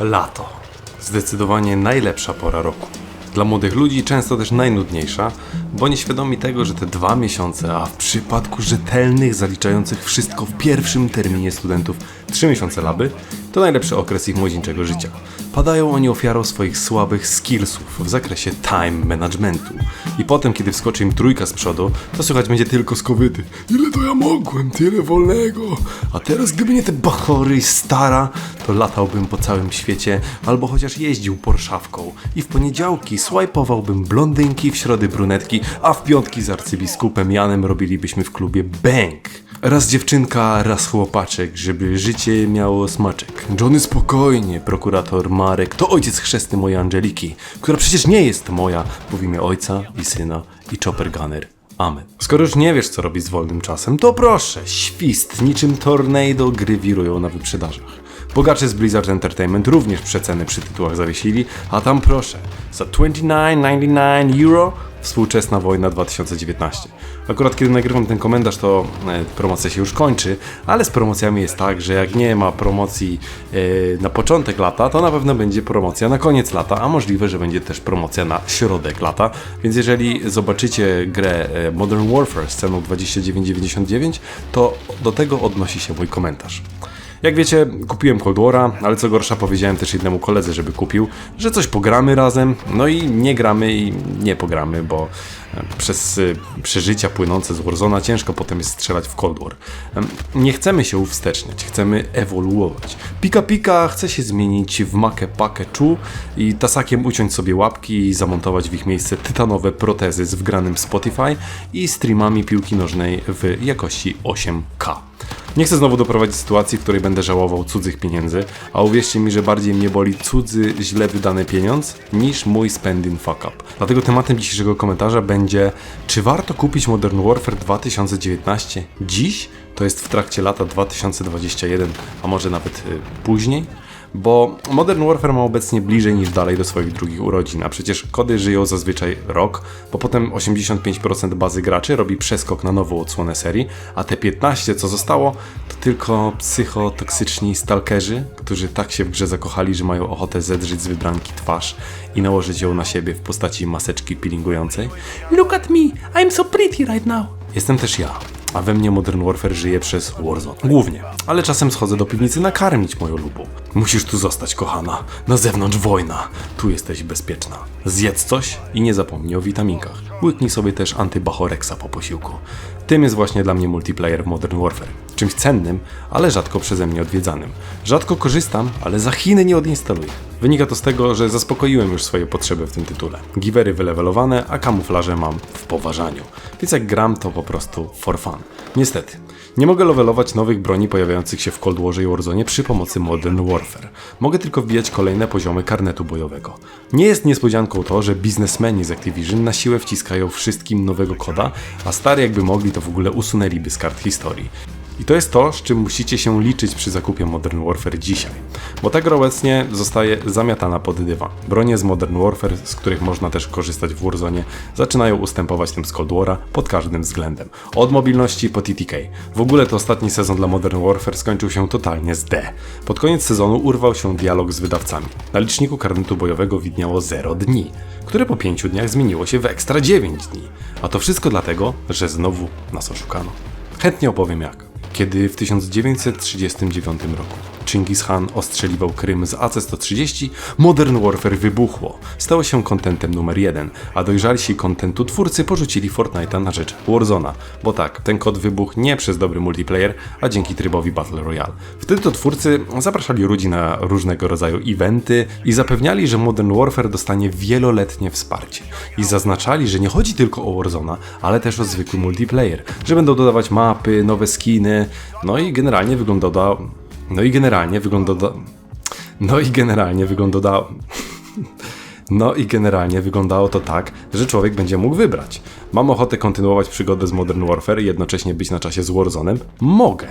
Lato. Zdecydowanie najlepsza pora roku. Dla młodych ludzi często też najnudniejsza, bo nieświadomi tego, że te dwa miesiące, a w przypadku rzetelnych, zaliczających wszystko w pierwszym terminie studentów, trzy miesiące laby, to najlepszy okres ich młodzieńczego życia. Padają oni ofiarą swoich słabych skillsów w zakresie time managementu. I potem, kiedy wskoczy im trójka z przodu, to słychać będzie tylko skowyty. Ile to ja mogłem, tyle wolnego. A teraz, gdyby nie te bachory i stara, to latałbym po całym świecie, albo chociaż jeździł porszawką. I w poniedziałki swajpowałbym blondynki, w środy brunetki, a w piątki z arcybiskupem Janem robilibyśmy w klubie bang. Raz dziewczynka, raz chłopaczek, żeby życie miało smaczek. Johnny spokojnie, prokurator Marek, to ojciec chrzestny mojej Angeliki, która przecież nie jest moja, w imię ojca i syna i chopper gunner. Amen. Skoro już nie wiesz, co robić z wolnym czasem, to proszę, świst, niczym tornado gry wirują na wyprzedażach. Bogacze z Blizzard Entertainment również przeceny przy tytułach zawiesili, a tam proszę, za 29,99 euro współczesna wojna 2019. Akurat kiedy nagrywam ten komentarz, to e, promocja się już kończy, ale z promocjami jest tak, że jak nie ma promocji e, na początek lata, to na pewno będzie promocja na koniec lata, a możliwe, że będzie też promocja na środek lata. Więc jeżeli zobaczycie grę e, Modern Warfare z ceną 29,99, to do tego odnosi się mój komentarz. Jak wiecie, kupiłem Cold War'a, ale co gorsza powiedziałem też jednemu koledze, żeby kupił, że coś pogramy razem, no i nie gramy i nie pogramy, bo e, przez y, przeżycia płynące z Warzona ciężko potem jest strzelać w Cold War. Nie chcemy się uwsteczniać, chcemy ewoluować. Pika Pika chce się zmienić w Makę Pakę Chu i tasakiem uciąć sobie łapki i zamontować w ich miejsce tytanowe protezy z wgranym Spotify i streamami piłki nożnej w jakości 8K. Nie chcę znowu doprowadzić sytuacji, w której będę żałował cudzych pieniędzy, a uwierzcie mi, że bardziej mnie boli cudzy, źle wydany pieniądz, niż mój spending fuck up. Dlatego tematem dzisiejszego komentarza będzie, czy warto kupić Modern Warfare 2019 dziś? To jest w trakcie lata 2021, a może nawet y, później? Bo Modern Warfare ma obecnie bliżej niż dalej do swoich drugich urodzin, a przecież kody żyją zazwyczaj rok, bo potem 85% bazy graczy robi przeskok na nową odsłonę serii, a te 15 co zostało to tylko psychotoksyczni stalkerzy, którzy tak się w grze zakochali, że mają ochotę zedrzeć z wybranki twarz i nałożyć ją na siebie w postaci maseczki peelingującej. Look at me, I'm so pretty right now. Jestem też ja, a we mnie Modern Warfare żyje przez Warzone. Głównie, ale czasem schodzę do piwnicy nakarmić moją lubą. Musisz tu zostać, kochana. Na zewnątrz wojna. Tu jesteś bezpieczna. Zjedz coś i nie zapomnij o witaminkach. Łyknij sobie też antybachoreksa po posiłku. Tym jest właśnie dla mnie multiplayer w Modern Warfare. Czymś cennym, ale rzadko przeze mnie odwiedzanym. Rzadko korzystam, ale za Chiny nie odinstaluję. Wynika to z tego, że zaspokoiłem już swoje potrzeby w tym tytule. Givery wylewelowane, a kamuflaże mam w poważaniu. Więc jak gram, to po prostu for fun. Niestety, nie mogę levelować nowych broni pojawiających się w Cold Warze i Warzone przy pomocy Modern Warfare. Mogę tylko wbijać kolejne poziomy karnetu bojowego. Nie jest niespodzianką to, że biznesmeni z Activision na siłę wciskają wszystkim nowego koda, a stary jakby mogli to w ogóle usunęliby z kart historii. I to jest to, z czym musicie się liczyć przy zakupie Modern Warfare dzisiaj. Bo ta gra obecnie zostaje zamiatana pod dywan. Bronie z Modern Warfare, z których można też korzystać w Warzone, zaczynają ustępować tym z Cold War'a pod każdym względem. Od mobilności po TTK. W ogóle to ostatni sezon dla Modern Warfare skończył się totalnie z D. Pod koniec sezonu urwał się dialog z wydawcami. Na liczniku karnetu bojowego widniało 0 dni, które po 5 dniach zmieniło się w ekstra 9 dni. A to wszystko dlatego, że znowu nas oszukano. Chętnie opowiem jak. Kiedy w 1939 roku Chingis Khan ostrzeliwał Krym z AC-130, Modern Warfare wybuchło. Stało się kontentem numer jeden, a dojrzalsi kontentu twórcy porzucili Fortnite'a na rzecz Warzona. Bo tak, ten kod wybuchł nie przez dobry multiplayer, a dzięki trybowi Battle Royale. Wtedy to twórcy zapraszali ludzi na różnego rodzaju eventy i zapewniali, że Modern Warfare dostanie wieloletnie wsparcie. I zaznaczali, że nie chodzi tylko o Warzona, ale też o zwykły multiplayer, że będą dodawać mapy, nowe skiny, no i generalnie wygląda to no i generalnie wygląda. No i generalnie wygląda. No i generalnie wyglądało to tak, że człowiek będzie mógł wybrać. Mam ochotę kontynuować przygodę z Modern Warfare i jednocześnie być na czasie z Warzone'em? Mogę.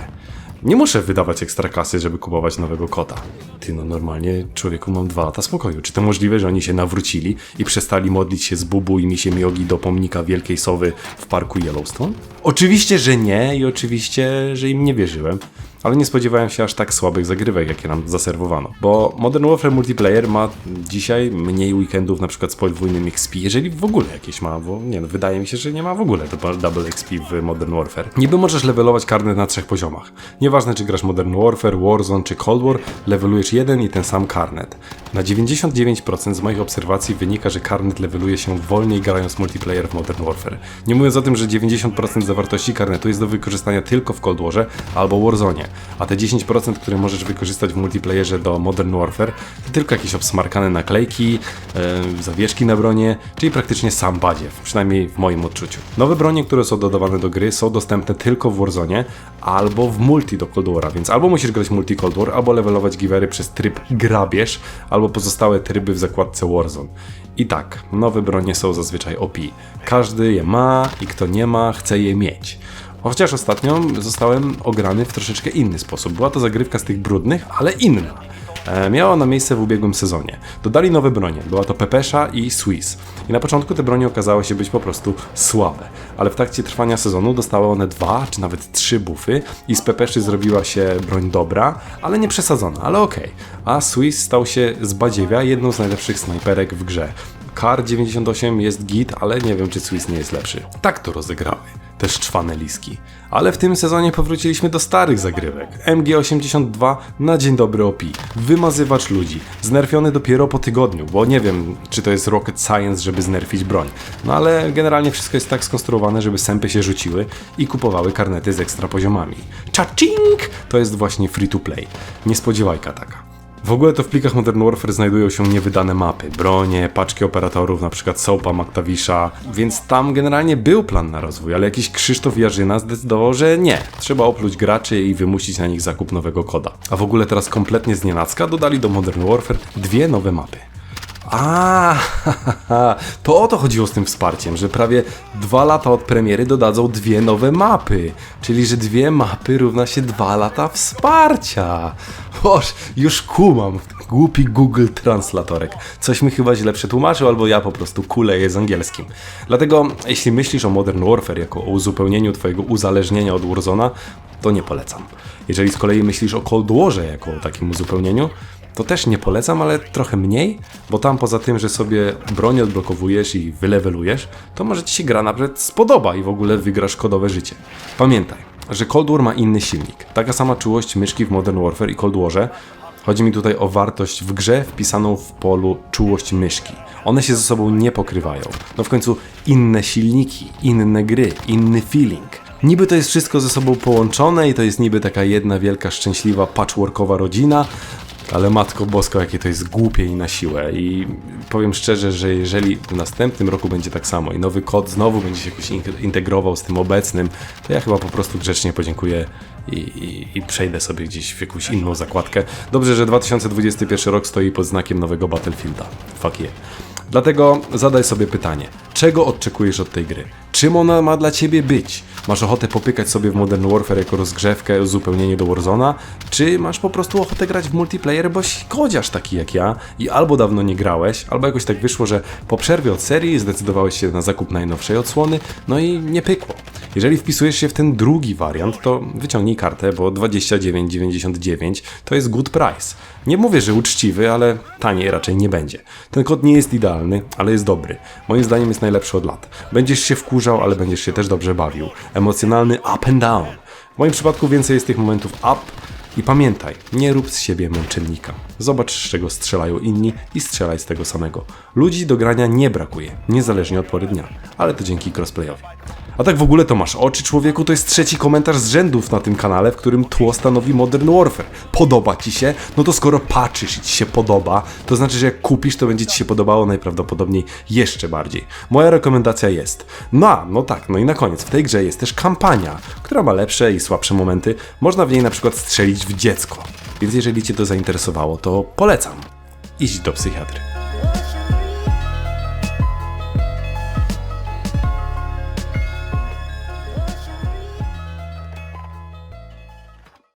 Nie muszę wydawać ekstra kasy, żeby kupować nowego kota. Ty no normalnie człowieku mam dwa lata spokoju. Czy to możliwe, że oni się nawrócili i przestali modlić się z Bubu i Misie Miogi do pomnika Wielkiej Sowy w parku Yellowstone? Oczywiście, że nie i oczywiście, że im nie wierzyłem. Ale nie spodziewałem się aż tak słabych zagrywek, jakie nam zaserwowano. Bo Modern Warfare Multiplayer ma dzisiaj mniej weekendów na przykład z podwójnym XP, jeżeli w ogóle jakieś ma, bo nie no, wydaje mi się, że nie ma w ogóle double- XP w Modern Warfare. Niby możesz levelować karnet na trzech poziomach. Nieważne czy grasz Modern Warfare, Warzone czy Cold War, levelujesz jeden i ten sam karnet. Na 99% z moich obserwacji wynika, że karnet leveluje się wolniej grając multiplayer w Modern Warfare. Nie mówiąc o tym, że 90% zawartości karnetu jest do wykorzystania tylko w Cold Warze albo Warzone, a te 10%, które możesz wykorzystać w multiplayerze do Modern Warfare, to tylko jakieś obsmarkane naklejki, e, zawieszki na bronie, czyli praktycznie sam badziew, przynajmniej w moim odczuciu. Nowe bronie, które są dodawane do gry są dostępne tylko w Warzone albo w multi do Cold War'a, więc albo musisz grać multi Cold War, albo levelować givery przez tryb grabież, albo pozostałe tryby w zakładce Warzone. I tak, nowe bronie są zazwyczaj OP. Każdy je ma i kto nie ma, chce je mieć. Chociaż ostatnio zostałem ograny w troszeczkę inny sposób. Była to zagrywka z tych brudnych, ale inna. E, miała ona miejsce w ubiegłym sezonie. Dodali nowe bronie. Była to Pepesza i Swiss. I na początku te bronie okazały się być po prostu słabe. Ale w trakcie trwania sezonu dostały one dwa, czy nawet trzy buffy i z Pepeszy zrobiła się broń dobra, ale nie przesadzona, ale okej. A Swiss stał się z badziewia jedną z najlepszych snajperek w grze. Kar 98 jest git, ale nie wiem czy Swiss nie jest lepszy. Tak to rozegrały te szczwane liski. Ale w tym sezonie powróciliśmy do starych zagrywek. MG82 na dzień dobry OP. Wymazywacz ludzi. Znerfiony dopiero po tygodniu, bo nie wiem, czy to jest rocket science, żeby znerfić broń. No ale generalnie wszystko jest tak skonstruowane, żeby sępy się rzuciły i kupowały karnety z ekstra poziomami. Cha-ching! To jest właśnie free to play. Niespodziewajka taka. W ogóle to w plikach Modern Warfare znajdują się niewydane mapy, bronie, paczki operatorów, przykład Soapa, Maktawisza, więc tam generalnie był plan na rozwój, ale jakiś Krzysztof Jarzyna zdecydował, że nie. Trzeba opluć graczy i wymusić na nich zakup nowego koda. A w ogóle teraz kompletnie z nienacka dodali do Modern Warfare dwie nowe mapy. A, to o to chodziło z tym wsparciem, że prawie dwa lata od premiery dodadzą dwie nowe mapy. Czyli, że dwie mapy równa się dwa lata wsparcia. Boż, już kumam. Głupi Google Translatorek. Coś mi chyba źle przetłumaczył, albo ja po prostu kuleję z angielskim. Dlatego, jeśli myślisz o Modern Warfare jako o uzupełnieniu twojego uzależnienia od Warzona, to nie polecam. Jeżeli z kolei myślisz o Cold Warze jako o takim uzupełnieniu, to też nie polecam, ale trochę mniej, bo tam poza tym, że sobie broń odblokowujesz i wylewelujesz, to może ci się gra nawet spodoba i w ogóle wygrasz kodowe życie. Pamiętaj, że Cold War ma inny silnik. Taka sama czułość myszki w Modern Warfare i Cold Warze. Chodzi mi tutaj o wartość w grze wpisaną w polu czułość myszki. One się ze sobą nie pokrywają. No w końcu inne silniki, inne gry, inny feeling. Niby to jest wszystko ze sobą połączone i to jest niby taka jedna wielka, szczęśliwa, patchworkowa rodzina, ale matko bosko, jakie to jest głupie i na siłę. I powiem szczerze, że jeżeli w następnym roku będzie tak samo i nowy kod znowu będzie się jakoś in- integrował z tym obecnym, to ja chyba po prostu grzecznie podziękuję i, i, i przejdę sobie gdzieś w jakąś inną zakładkę. Dobrze, że 2021 rok stoi pod znakiem nowego Battlefielda. Fuck yeah. Dlatego zadaj sobie pytanie, czego oczekujesz od tej gry? Czym ona ma dla ciebie być? Masz ochotę popykać sobie w Modern Warfare jako rozgrzewkę, uzupełnienie do Warzona? Czy masz po prostu ochotę grać w multiplayer, bo kodziarz taki jak ja i albo dawno nie grałeś, albo jakoś tak wyszło, że po przerwie od serii zdecydowałeś się na zakup najnowszej odsłony, no i nie pykło. Jeżeli wpisujesz się w ten drugi wariant, to wyciągnij kartę, bo 29,99 to jest good price. Nie mówię, że uczciwy, ale taniej raczej nie będzie. Ten kod nie jest idealny, ale jest dobry. Moim zdaniem jest najlepszy od lat. Będziesz się wkurzał, ale będziesz się też dobrze bawił. Emocjonalny up and down. W moim przypadku więcej jest tych momentów up i pamiętaj, nie rób z siebie męczennika. Zobacz, z czego strzelają inni i strzelaj z tego samego. Ludzi do grania nie brakuje, niezależnie od pory dnia, ale to dzięki crossplayowi. A tak w ogóle to masz oczy, człowieku, to jest trzeci komentarz z rzędów na tym kanale, w którym tło stanowi Modern Warfare. Podoba ci się? No to skoro patrzysz i ci się podoba, to znaczy, że jak kupisz, to będzie ci się podobało najprawdopodobniej jeszcze bardziej. Moja rekomendacja jest, no a, no tak, no i na koniec, w tej grze jest też kampania, która ma lepsze i słabsze momenty. Można w niej na przykład strzelić w dziecko. Więc jeżeli cię to zainteresowało, to polecam. Idź do psychiatry.